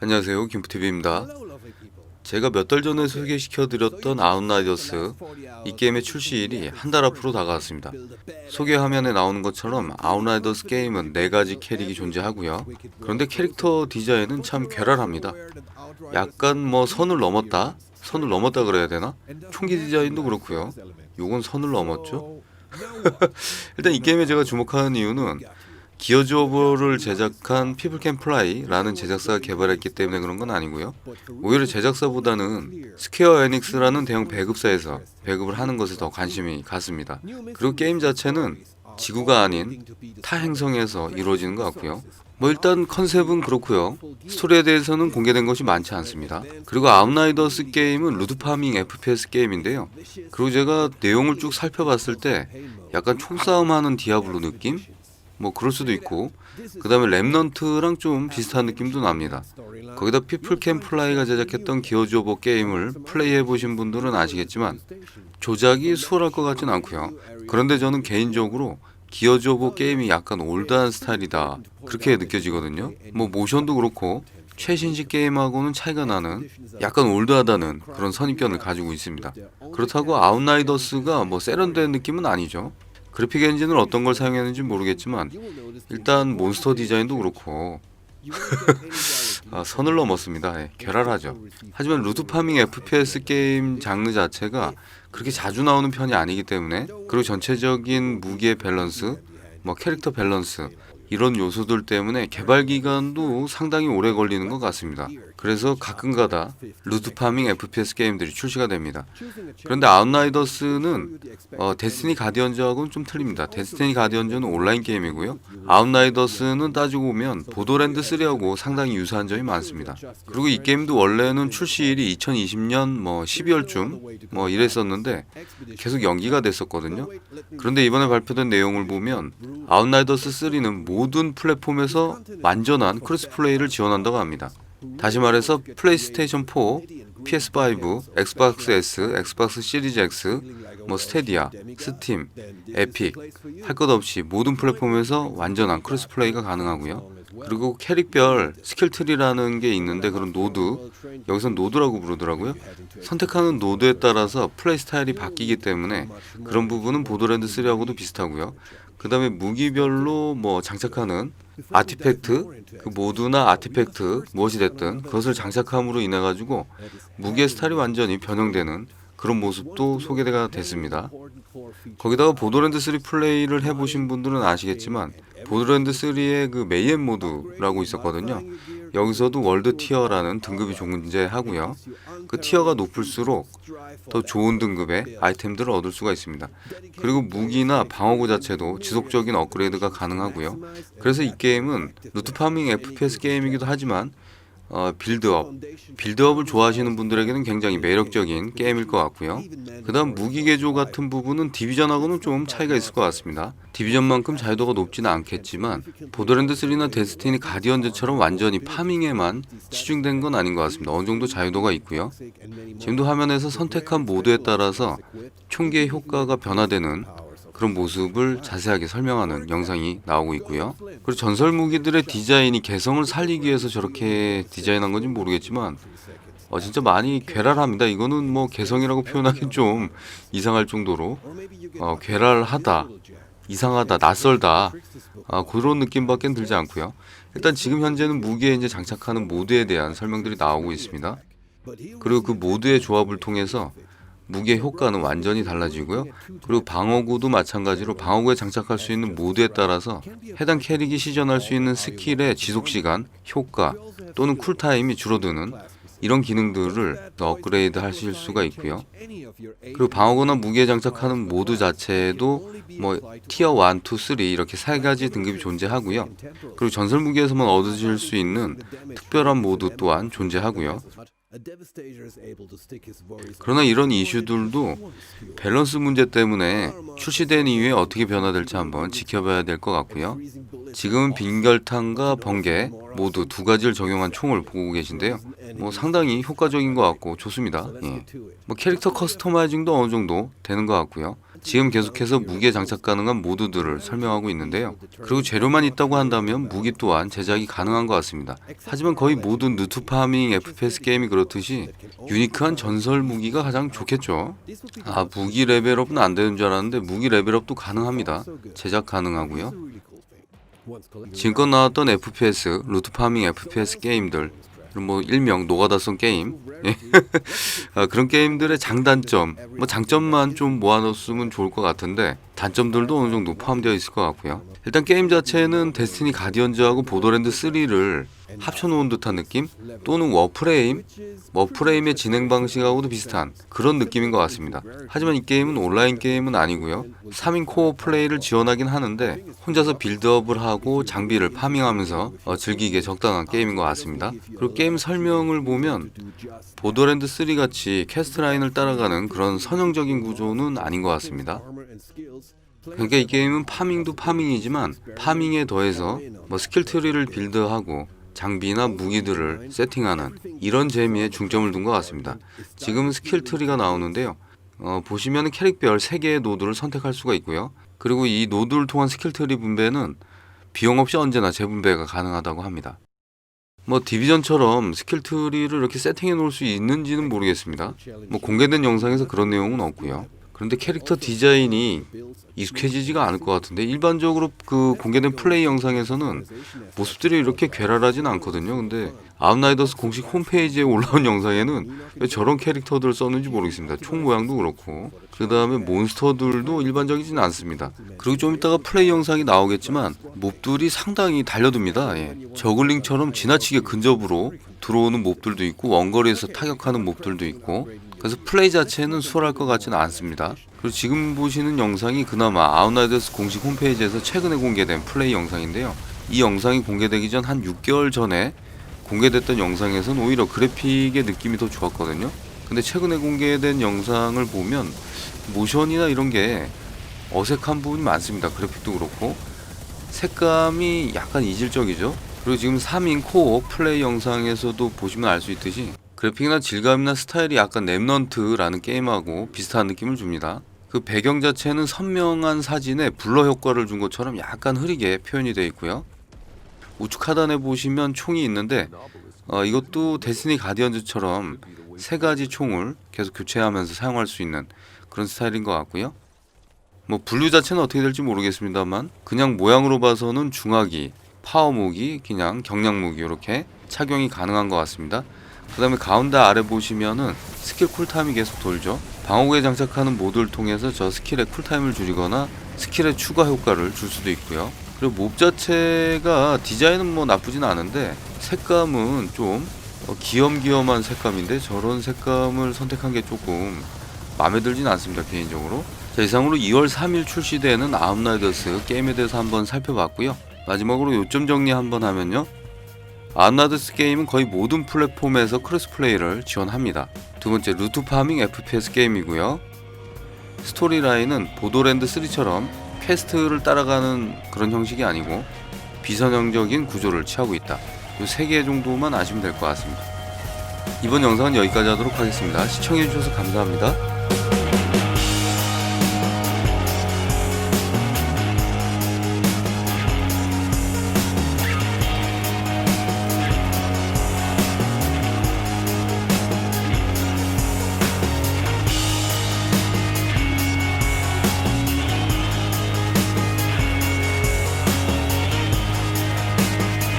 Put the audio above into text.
안녕하세요. 김프TV입니다. 제가 몇 달 전에 소개시켜드렸던 아웃라이더스 이 게임의 출시일이 한 달 앞으로 다가왔습니다. 소개 화면에 나오는 것처럼 아웃라이더스 게임은 네가지 캐릭이 존재하고요. 그런데 캐릭터 디자인은 참 괴랄합니다. 약간 뭐 선을 넘었다? 선을 넘었다 그래야 되나? 총기 디자인도 그렇고요. 요건 선을 넘었죠? 일단 이 게임에 제가 주목하는 이유는 기어즈 오버를 제작한 피플 캔 플라이라는 제작사가 개발했기 때문에 그런 건 아니고요. 오히려 제작사보다는 스퀘어 에닉스라는 대형 배급사에서 배급을 하는 것에 더 관심이 갔습니다. 그리고 게임 자체는 지구가 아닌 타 행성에서 이루어지는 것 같고요. 뭐 일단 컨셉은 그렇고요. 스토리에 대해서는 공개된 것이 많지 않습니다. 그리고 아웃라이더스 게임은 루드 파밍 FPS 게임인데요. 그리고 제가 내용을 쭉 살펴봤을 때 약간 총싸움하는 디아블로 느낌? 뭐 그럴 수도 있고 그 다음에 랩넌트랑 좀 비슷한 느낌도 납니다. 거기다 피플 캠 플라이가 제작했던 기어즈 오버 게임을 플레이해 보신 분들은 아시겠지만 조작이 수월할 것 같진 않고요. 그런데 저는 개인적으로 기어즈 오버 게임이 약간 올드한 스타일이다 그렇게 느껴지거든요. 뭐 모션도 그렇고 최신식 게임하고는 차이가 나는 약간 올드하다는 그런 선입견을 가지고 있습니다. 그렇다고 아웃라이더스가 뭐 세련된 느낌은 아니죠. 그래픽 엔진을 어떤 걸 사용했는지 모르겠지만 일단 몬스터 디자인도 그렇고 아, 선을 넘었습니다. 예, 괴랄하죠. 하지만 루드 파밍 FPS 게임 장르 자체가 그렇게 자주 나오는 편이 아니기 때문에 그리고 전체적인 무기의 밸런스, 뭐 캐릭터 밸런스 이런 요소들 때문에 개발 기간도 상당히 오래 걸리는 것 같습니다. 그래서 가끔가다 루드 파밍 FPS 게임들이 출시가 됩니다. 그런데 아웃라이더스는 어, 데스티니 가디언즈하고는 좀 틀립니다. 데스티니 가디언즈는 온라인 게임이고요. 아웃라이더스는 따지고 보면 보도랜드 3하고 상당히 유사한 점이 많습니다. 그리고 이 게임도 원래는 출시일이 2020년 뭐 12월쯤 뭐 이랬었는데 계속 연기가 됐었거든요. 그런데 이번에 발표된 내용을 보면 아웃라이더스 3는 모든 플랫폼에서 완전한 크로스 플레이를 지원한다고 합니다. 다시 말해서 플레이스테이션 4, PS5, 엑스박스 S, 엑스박스 시리즈 X, 뭐 스테디아, 스팀, 에픽 할 것 없이 모든 플랫폼에서 완전한 크로스 플레이가 가능하고요. 그리고 캐릭별 스킬 트리라는 게 있는데 그런 노드 여기서 노드라고 부르더라고요. 선택하는 노드에 따라서 플레이 스타일이 바뀌기 때문에 그런 부분은 보더랜드 3하고도 비슷하고요. 그다음에 무기별로 뭐 장착하는 아티팩트 그 모드나 아티팩트 무엇이 됐든 그것을 장착함으로 인해 가지고 무기의 스타일이 완전히 변형되는 그런 모습도 소개가 됐습니다. 거기다가 보더랜드 3 플레이를 해보신 분들은 아시겠지만 보더랜드 3의 그 메이엔 모드라고 있었거든요. 여기서도 월드 티어라는 등급이 존재하고요. 그 티어가 높을수록 더 좋은 등급의 아이템들을 얻을 수가 있습니다. 그리고 무기나 방어구 자체도 지속적인 업그레이드가 가능하고요. 그래서 이 게임은 루트 파밍 FPS 게임이기도 하지만 어, 빌드업, 빌드업을 좋아하시는 분들에게는 굉장히 매력적인 게임일 것 같고요. 그 다음 무기 개조 같은 부분은 디비전하고는 좀 차이가 있을 것 같습니다. 디비전만큼 자유도가 높지는 않겠지만 보더랜드 3나 데스티니 가디언즈처럼 완전히 파밍에만 치중된 건 아닌 것 같습니다. 어느 정도 자유도가 있고요. 지금도 화면에서 선택한 모드에 따라서 총기의 효과가 변화되는 그런 모습을 자세하게 설명하는 영상이 나오고 있고요. 그리고 전설 무기들의 디자인이 개성을 살리기 위해서 저렇게 디자인한 건지 모르겠지만 어, 진짜 많이 괴랄합니다. 이거는 뭐 개성이라고 표현하기 좀 이상할 정도로 어, 괴랄하다, 이상하다, 낯설다 아, 그런 느낌밖에 들지 않고요. 일단 지금 현재는 무기에 이제 장착하는 모드에 대한 설명들이 나오고 있습니다. 그리고 그 모드의 조합을 통해서 무기의 효과는 완전히 달라지고요. 그리고 방어구도 마찬가지로 방어구에 장착할 수 있는 모드에 따라서 해당 캐릭이 시전할 수 있는 스킬의 지속 시간, 효과 또는 쿨타임이 줄어드는 이런 기능들을 업그레이드 하실 수가 있고요. 그리고 방어구나 무기에 장착하는 모드 자체도 뭐 티어 1, 2, 3 이렇게 세 가지 등급이 존재하고요. 그리고 전설 무기에서만 얻으실 수 있는 특별한 모드 또한 존재하고요. 그러나 이런 이슈들도 밸런스 문제 때문에 출시된 이후에 어떻게 변화될지 한번 지켜봐야 될 것 같고요. 지금은 빈결탄과 번개 모두 두 가지를 적용한 총을 보고 계신데요. 뭐 상당히 효과적인 것 같고 좋습니다. 예. 뭐 캐릭터 커스터마이징도 어느 정도 되는 것 같고요. 지금 계속해서 무기에 장착 가능한 모드들을 설명하고 있는데요. 그리고 재료만 있다고 한다면 무기 또한 제작이 가능한 것 같습니다. 하지만 거의 모든 누트 파밍 FPS 게임이 그렇듯이 유니크한 전설 무기가 가장 좋겠죠. 아 무기 레벨업은 안 되는 줄 알았는데 무기 레벨업도 가능합니다. 제작 가능하고요. 지금껏 나왔던 FPS, 루트 파밍 FPS 게임들, 뭐 일명 노가다성 게임 예. 아, 그런 게임들의 장단점, 뭐 장점만 좀 모아놓으면 좋을 것 같은데 단점들도 어느 정도 포함되어 있을 것 같고요. 일단 게임 자체는 데스티니 가디언즈하고 보더랜드 3를 합쳐놓은 듯한 느낌 또는 워프레임, 워프레임의 진행 방식하고도 비슷한 그런 느낌인 것 같습니다. 하지만 이 게임은 온라인 게임은 아니고요. 3인 코어 플레이를 지원하긴 하는데 혼자서 빌드업을 하고 장비를 파밍하면서 어, 즐기기에 적당한 게임인 것 같습니다. 그리고 게임 설명을 보면 보더랜드 3 같이 퀘스트 라인을 따라가는 그런 선형적인 구조는 아닌 것 같습니다. 그러니까 이 게임은 파밍도 파밍이지만 파밍에 더해서 뭐 스킬 트리를 빌드하고 장비나 무기들을 세팅하는 이런 재미에 중점을 둔 것 같습니다. 지금 스킬 트리가 나오는데요. 어, 보시면 캐릭별 3개의 노드를 선택할 수가 있고요. 그리고 이 노드를 통한 스킬 트리 분배는 비용 없이 언제나 재분배가 가능하다고 합니다. 뭐 디비전처럼 스킬 트리를 이렇게 세팅해 놓을 수 있는지는 모르겠습니다. 뭐 공개된 영상에서 그런 내용은 없고요. 그런데 캐릭터 디자인이 익숙해지지가 않을 것 같은데 일반적으로 그 공개된 플레이 영상에서는 모습들이 이렇게 괴랄하진 않거든요. 근데 아웃라이더스 공식 홈페이지에 올라온 영상에는 왜 저런 캐릭터들을 썼는지 모르겠습니다. 총 모양도 그렇고 그 다음에 몬스터들도 일반적이진 않습니다. 그리고 좀 이따가 플레이 영상이 나오겠지만 몹들이 상당히 달려듭니다. 예. 저글링처럼 지나치게 근접으로 들어오는 몹들도 있고 원거리에서 타격하는 몹들도 있고 그래서 플레이 자체는 수월할 것 같지는 않습니다. 그리고 지금 보시는 영상이 그나마 아웃라이더스 공식 홈페이지에서 최근에 공개된 플레이 영상인데요. 이 영상이 공개되기 전 한 6개월 전에 공개됐던 영상에서는 오히려 그래픽의 느낌이 더 좋았거든요. 근데 최근에 공개된 영상을 보면 모션이나 이런 게 어색한 부분이 많습니다. 그래픽도 그렇고 색감이 약간 이질적이죠. 그리고 지금 3인 코어 플레이 영상에서도 보시면 알 수 있듯이 그래픽이나 질감이나 스타일이 약간 랩넌트라는 게임하고 비슷한 느낌을 줍니다. 그 배경 자체는 선명한 사진에 블러 효과를 준 것처럼 약간 흐리게 표현이 되어 있고요. 우측 하단에 보시면 총이 있는데 어, 이것도 데스니 가디언즈처럼 세 가지 총을 계속 교체하면서 사용할 수 있는 그런 스타일인 것 같고요. 뭐 분류 자체는 어떻게 될지 모르겠습니다만 그냥 모양으로 봐서는 중화기, 파워 무기, 그냥 경량 무기 이렇게 착용이 가능한 것 같습니다. 그 다음에 가운데 아래 보시면은 스킬 쿨타임이 계속 돌죠. 방어구에 장착하는 모드를 통해서 저 스킬의 쿨타임을 줄이거나 스킬의 추가 효과를 줄 수도 있고요. 그리고 몹 자체가 디자인은 뭐 나쁘진 않은데 색감은 좀 어, 귀염귀염한 색감인데 저런 색감을 선택한 게 조금 마음에 들진 않습니다 개인적으로 자 이상으로 2월 3일 출시되는 아웃라이더스 게임에 대해서 한번 살펴봤고요 마지막으로 요점 정리 한번 하면요 아웃라이더스 게임은 거의 모든 플랫폼에서 크로스 플레이를 지원합니다 두 번째 루트 파밍 FPS 게임이고요 스토리 라인은 보도랜드 3처럼 퀘스트를 따라가는 그런 형식이 아니고 비선형적인 구조를 취하고 있다. 이세개 정도만 아시면 될 것 같습니다. 이번 영상은 여기까지 하도록 하겠습니다. 시청해주셔서 감사합니다.